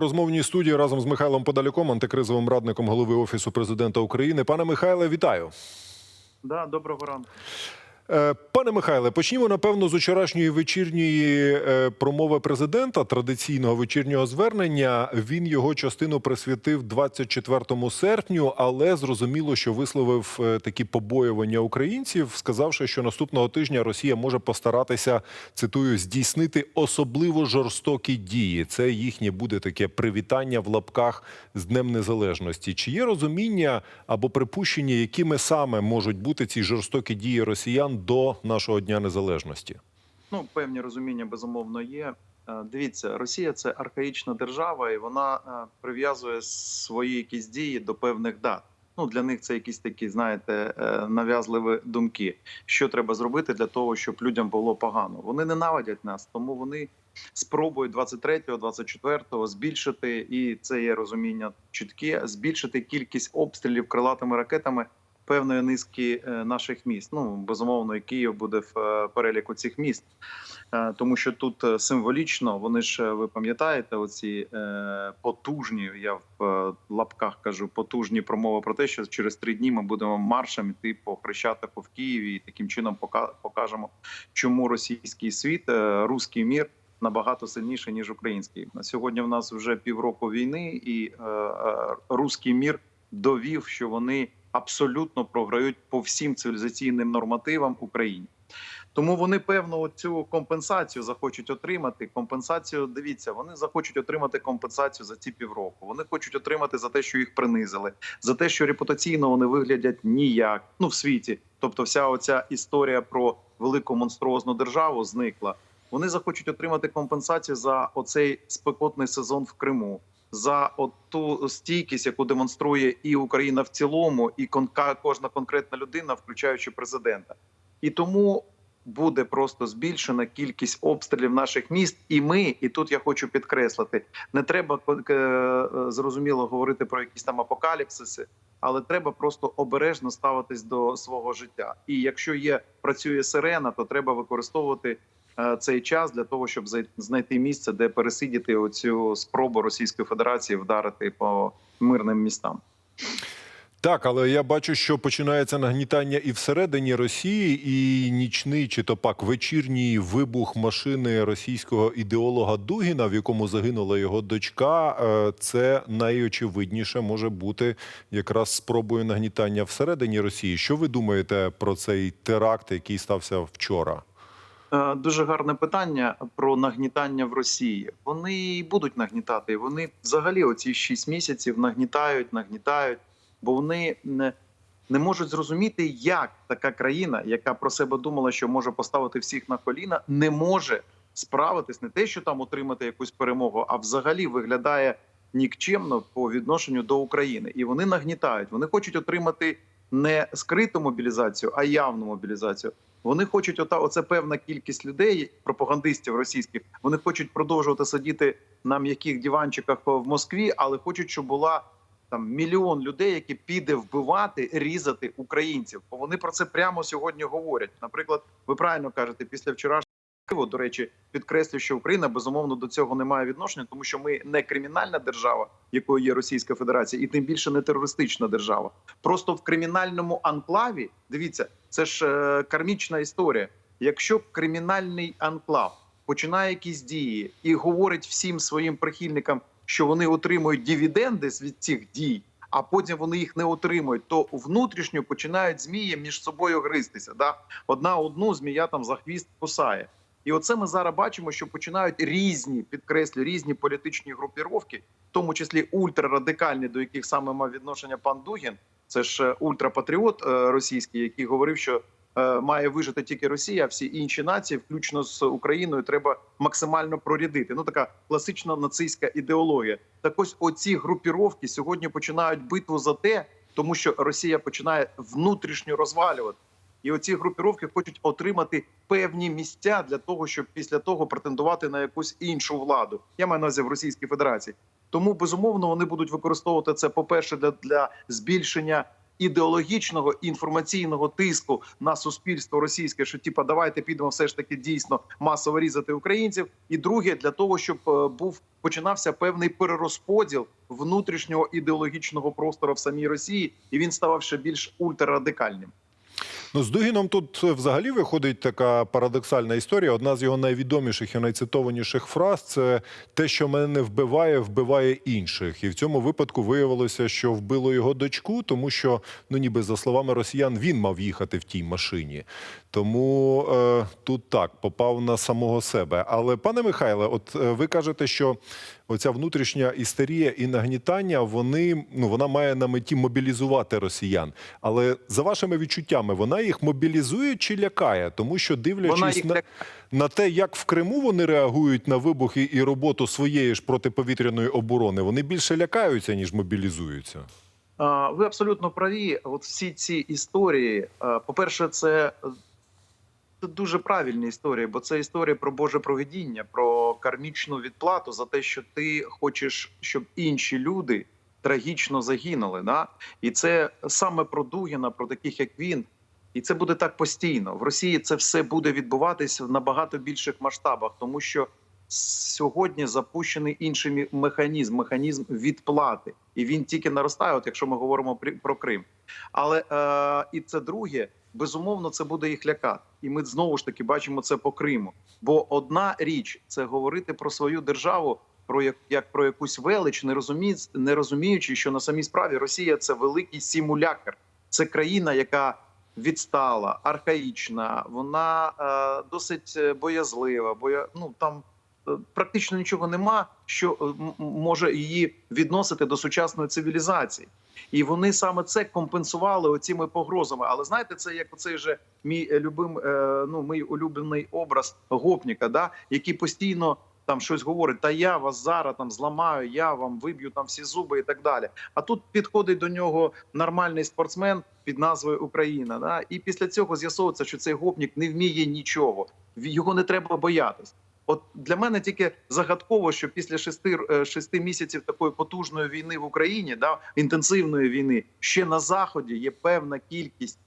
Розмовній студії разом з Михайлом Подаляком, антикризовим радником голови офісу президента України. Пане Михайле, вітаю. Да, доброго ранку. Е, Пане Михайле, почнімо напевно з вчорашньої вечірньої е, промови президента, традиційного вечірнього звернення. Він його частину присвятив 24 серпню, але зрозуміло, що висловив е, такі побоювання українців, сказавши, що наступного тижня Росія може постаратися цитую здійснити особливо жорстокі дії. Це їхнє буде таке привітання в лапках з Днем Незалежності. Чи є розуміння або припущення, якими саме можуть бути ці жорстокі дії росіян до нашого дня незалежності? Ну, певні розуміння безумовно є. Е, Дивіться, Росія це архаїчна держава, і вона е, прив'язує свої якісь дії до певних дат. Ну для них це якісь такі, знаєте, е, нав'язливі думки. Що треба зробити для того, щоб людям було погано? Вони ненавидять нас, тому вони спробують 23-го, 24-го збільшити, і це є розуміння чітке, збільшити кількість обстрілів крилатими ракетами певної низки е, наших міст. Ну безумовно, і Київ буде в е, переліку цих міст, Е, тому що тут символічно вони ж ви пам'ятаєте, оці потужні. Я в лапках кажу потужні промови про те, що через три дні ми будемо маршем іти по Хрещатику в Києві, і таким чином покажемо, чому російський світ, руський мір. Набагато сильніше ніж український на сьогодні. В нас вже півроку війни, і е, е, руський мір довів, що вони абсолютно програють по всім цивілізаційним нормативам Україні. Тому вони певно цю компенсацію захочуть отримати. Компенсацію дивіться, вони захочуть отримати компенсацію за ці півроку. Вони хочуть отримати за те, що їх принизили, за те, що репутаційно вони виглядять ніяк. Ну в світі. Тобто, вся оця історія про велику монструозну державу зникла. Вони захочуть отримати компенсацію за оцей спекотний сезон в Криму, за ту стійкість, яку демонструє і Україна в цілому, і кожна конкретна людина, включаючи президента. І тому буде просто збільшена кількість обстрілів наших міст. І ми, і тут я хочу підкреслити, не треба е, е, зрозуміло говорити про якісь там апокаліпсиси, але треба просто обережно ставитись до свого життя. І якщо є працює сирена, то треба використовувати цей час для того, щоб знайти місце, де пересидіти оцю спробу Російської Федерації вдарити по мирним містам. Так, але я бачу, що починається нагнітання і всередині Росії, і нічний чи то пак вечірній вибух машини російського ідеолога Дугіна, в якому загинула його дочка. е, Це найочевидніше може бути якраз спробою нагнітання всередині Росії. Що ви думаєте про цей теракт, який стався вчора? Е, Дуже гарне питання про нагнітання в Росії. Вони будуть нагнітати. Вони взагалі оці 6 місяців нагнітають, нагнітають, бо вони не, не можуть зрозуміти, як така країна, яка про себе думала, що може поставити всіх на коліна, не може справитись не те, що там отримати якусь перемогу, а взагалі виглядає нікчемно по відношенню до України. І вони нагнітають. Вони хочуть отримати не скриту мобілізацію, а явну мобілізацію. Вони хочуть ота оце певна кількість людей, пропагандистів російських. Вони хочуть продовжувати сидіти на м'яких диванчиках в Москві, але хочуть, щоб була там мільйон людей, які піде вбивати, різати українців. Бо вони про це прямо сьогодні говорять. Наприклад, ви правильно кажете, після Києву, до речі, підкреслю, що Україна безумовно до цього не має відношення, тому що ми не кримінальна держава, якою є Російська Федерація, і тим більше не терористична держава. Просто в кримінальному анклаві дивіться, це ж е, кармічна історія. Якщо кримінальний анклав починає якісь дії і говорить всім своїм прихильникам, що вони отримують дивіденди від цих дій, а потім вони їх не отримують, то внутрішньо починають змії між собою гристися. Да? Одна одну змія там за хвіст кусає. І оце ми зараз бачимо, що починають різні підкреслю різні політичні групіровки, в тому числі ультрарадикальні, до яких саме мав відношення пан Дугін. Це ж е, ультрапатріот е, російський, який говорив, що е, має вижити тільки Росія, а всі інші нації, включно з Україною, треба максимально прорядити. Ну така класична нацистська ідеологія. Так ось оці групіровки сьогодні починають битву за те, тому що Росія починає внутрішньо розвалювати. І оці групіровки хочуть отримати певні місця для того, щоб після того претендувати на якусь іншу владу. Я маю на увазі в Російській Федерації. Тому безумовно вони будуть використовувати це, по перше, для, для збільшення ідеологічного інформаційного тиску на суспільство російське, що типа давайте підемо все ж таки дійсно масово різати українців. І друге, для того, щоб е, був починався певний перерозподіл внутрішнього ідеологічного простору в самій Росії, і він ставав ще більш ультрарадикальним. Ну, з Дугіном тут взагалі виходить така парадоксальна історія. Одна з його найвідоміших і найцитованіших фраз це те, що мене не вбиває, вбиває інших. І в цьому випадку виявилося, що вбило його дочку, тому що, ну ніби за словами росіян, він мав їхати в тій машині. Тому е, тут так попав на самого себе. Але пане Михайле, от е, ви кажете, що оця внутрішня істерія і нагнітання, вони ну вона має на меті мобілізувати росіян. Але за вашими відчуттями, вона їх мобілізує чи лякає, тому що дивлячись на, на те, як в Криму вони реагують на вибухи і роботу своєї ж протиповітряної оборони, вони більше лякаються ніж мобілізуються. Ви абсолютно праві. От всі ці історії, по-перше, це, дуже правильні історії, бо це історія про Боже провидіння, про кармічну відплату за те, що ти хочеш, щоб інші люди трагічно загинули. Да? І це саме про Дугіна, про таких як він. І це буде так постійно. В Росії це все буде відбуватися в набагато більших масштабах, тому що сьогодні запущений інший механізм, механізм відплати, і він тільки наростає. От якщо ми говоримо про Крим, але е, і це друге, безумовно, це буде їх лякати. І ми знову ж таки бачимо це по Криму. Бо одна річ це говорити про свою державу. Про як, як про якусь велич, не розумі, не розуміючи, що на самій справі Росія це великий симулякр. Це країна, яка відстала, архаїчна, вона е, досить е, боязлива. Боя... Ну там е, практично нічого нема, що е, може її відносити до сучасної цивілізації. І вони саме це компенсували оціми погрозами. Але знаєте, це як оцей же мій е, любим, е, ну мій улюблений образ гопніка, да, який постійно там щось говорить: та я вас зараз там зламаю, я вам виб'ю там всі зуби і так далі. А тут підходить до нього нормальний спортсмен під назвою Україна. Да? І після цього з'ясовується, що цей гопнік не вміє нічого. Його не треба боятись. От для мене тільки загадково, що після шести, е, шести місяців такої потужної війни в Україні, да, інтенсивної війни, ще на заході є певна кількість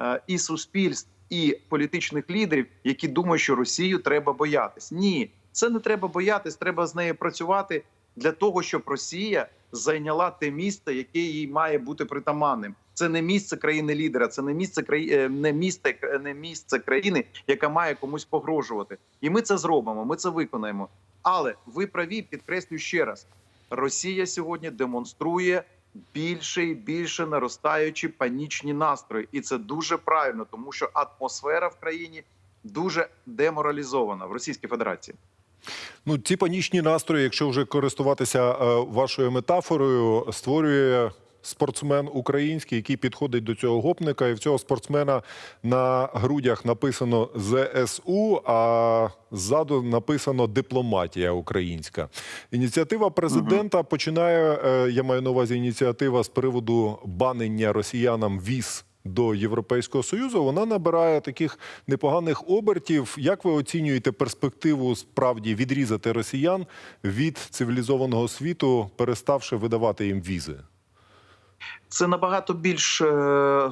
е, і суспільств, і політичних лідерів, які думають, що Росію треба боятись. Ні, це не треба боятись, треба з нею працювати для того, щоб Росія зайняла те місце, яке їй має бути притаманним. Це не місце країни лідера, це не місце краї... е, не місце, не місце країни, яка має комусь погрожувати. І ми це зробимо. Ми це виконаємо. Але ви праві, підкреслюю ще раз: Росія сьогодні демонструє більше і більше наростаючі панічні настрої, і це дуже правильно, тому що атмосфера в країні дуже деморалізована в Російській Федерації. Ну, ці панічні настрої, якщо вже користуватися е, вашою метафорою, створює спортсмен український, який підходить до цього гопника, і в цього спортсмена на грудях написано ЗСУ, а ззаду написано дипломатія українська. Ініціатива президента починає. е, Я маю на увазі ініціатива з приводу банення росіянам віз до Європейського союзу. Вона набирає таких непоганих обертів. Як ви оцінюєте перспективу справді відрізати росіян від цивілізованого світу, переставши видавати їм візи? Це набагато більш е,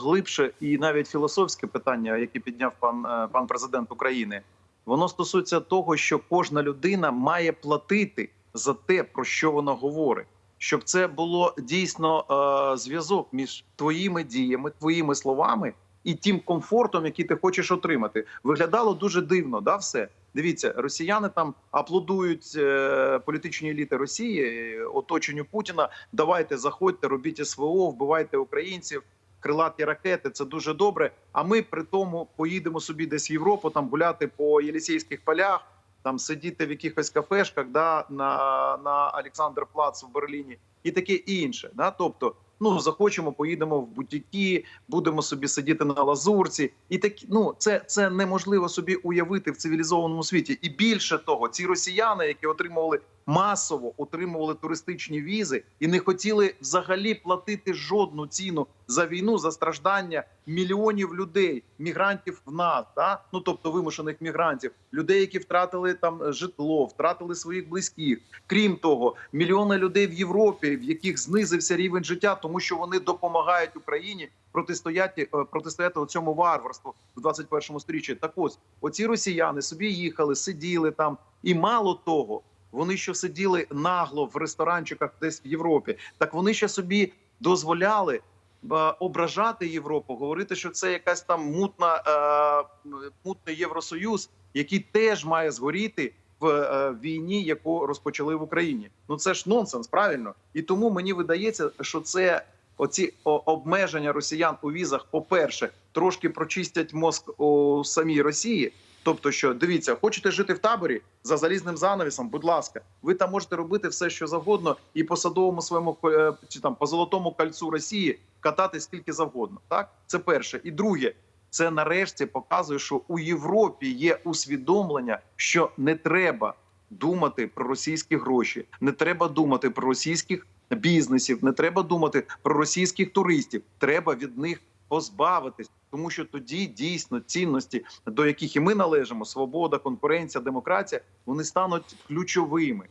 глибше і навіть філософське питання, яке підняв пан, е, пан президент України. Воно стосується того, що кожна людина має платити за те, про що вона говорить. Щоб це було дійсно е, зв'язок між твоїми діями, твоїми словами і тим комфортом, який ти хочеш отримати. Виглядало дуже дивно, да, все. Дивіться, росіяни там аплодують е, політичні еліти Росії, оточенню Путіна. Давайте заходьте, робіть СВО, вбивайте українців, крилаті ракети. Це дуже добре. А ми при тому поїдемо собі десь в Європу, там гуляти по Єлісейських полях, там сидіти в якихось кафешках, да, на, на Олександр Плац в Берліні і таке інше. Да? Тобто, ну захочемо, поїдемо в бутіки, будемо собі сидіти на лазурці, і такі ну це, це неможливо собі уявити в цивілізованому світі. І більше того, ці росіяни, які отримували масово отримували туристичні візи і не хотіли взагалі платити жодну ціну за війну, за страждання мільйонів людей, мігрантів в нас, да? ну тобто вимушених мігрантів, людей, які втратили там житло, втратили своїх близьких. Крім того, мільйони людей в Європі, в яких знизився рівень життя, тому тому що вони допомагають Україні протистояти е, протистояти цьому варварству в 21 сторіччі. Так ось оці росіяни собі їхали, сиділи там, і мало того, вони що сиділи нагло в ресторанчиках десь в Європі, так вони ще собі дозволяли е, ображати Європу, говорити, що це якась там мутна е, мутний Євросоюз, який теж має згоріти в е, війні, яку розпочали в Україні. Ну це ж нонсенс, правильно? І тому мені видається, що це оці обмеження росіян у візах, по-перше, трошки прочистять мозк у самій Росії. Тобто, що дивіться, хочете жити в таборі за залізним занавісом? Будь ласка, ви там можете робити все, що завгодно, і по садовому своєму е, чи там по золотому кольцу Росії катати скільки завгодно. Так, це перше. І друге, це нарешті показує, що у Європі є усвідомлення, що не треба думати про російські гроші, не треба думати про російських бізнесів, не треба думати про російських туристів. Треба від них позбавитись, тому що тоді дійсно цінності, до яких і ми належимо, свобода, конкуренція, демократія, вони стануть ключовими.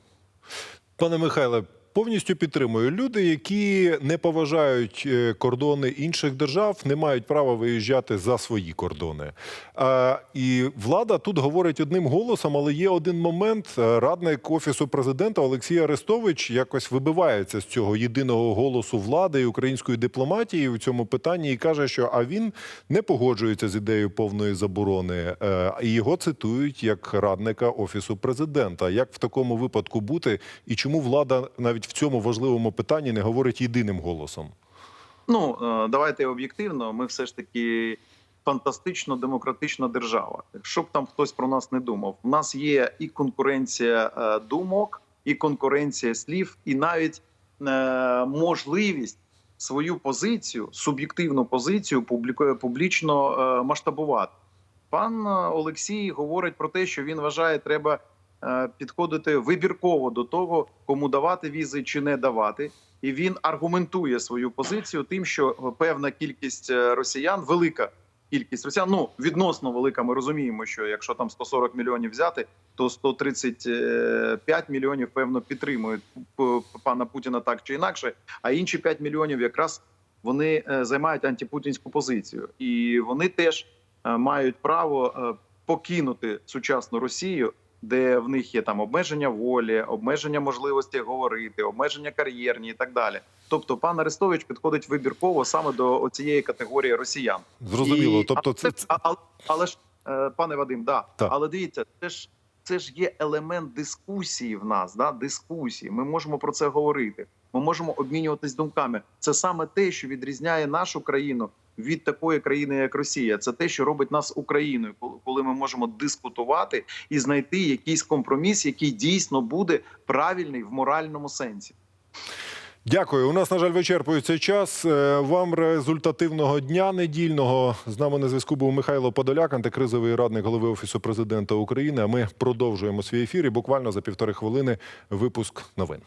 Пане Михайле, повністю підтримую. Люди, які не поважають е, кордони інших держав, не мають права виїжджати за свої кордони. І влада тут говорить одним голосом, але є один момент. Е, Радник офісу президента Олексій Арестович якось вибивається з цього єдиного голосу влади і української дипломатії у цьому питанні і каже, що а він не погоджується з ідеєю повної заборони. Е, І його цитують як радника офісу президента. Як в такому випадку бути, і чому влада навіть в цьому важливому питанні не говорить єдиним голосом? Ну е, давайте об'єктивно. Ми все ж таки фантастично демократична держава. Щоб там хтось про нас не думав, у нас є і конкуренція е, думок, і конкуренція слів, і навіть е, можливість свою позицію, суб'єктивну позицію публічно масштабувати. Пан Олексій говорить про те, що він вважає, треба підходити вибірково до того, кому давати візи чи не давати. І він аргументує свою позицію тим, що певна кількість е, росіян, велика кількість росіян, ну відносно велика. Ми розуміємо, що якщо там 140 мільйонів взяти, то 135 мільйонів певно підтримують пана Путіна так чи інакше. А інші 5 мільйонів якраз вони е, займають антипутінську позицію, і вони теж е, мають право е, покинути сучасну Росію, де в них є там обмеження волі, обмеження можливості говорити, обмеження кар'єрні і так далі. Тобто, пан Арестович підходить вибірково саме до цієї категорії росіян. Зрозуміло. І- Тобто, це, але, але, але ж, е, пане Вадим, да. Так. але дивіться, це ж це ж є елемент дискусії в нас, да? дискусії. Ми можемо про це говорити. Ми можемо обмінюватись думками. Це саме те, що відрізняє нашу країну від такої країни, як Росія. Це те, що робить нас Україною, коли- ми можемо дискутувати і знайти якийсь компроміс, який дійсно буде правильний в моральному сенсі. Дякую. У нас, на жаль, вичерпується час. Е, Вам результативного дня недільного. З нами на зв'язку був Михайло Подоляк, антикризовий радник голови Офісу президента України. А ми продовжуємо свій ефір і буквально за півтори хвилини випуск новин.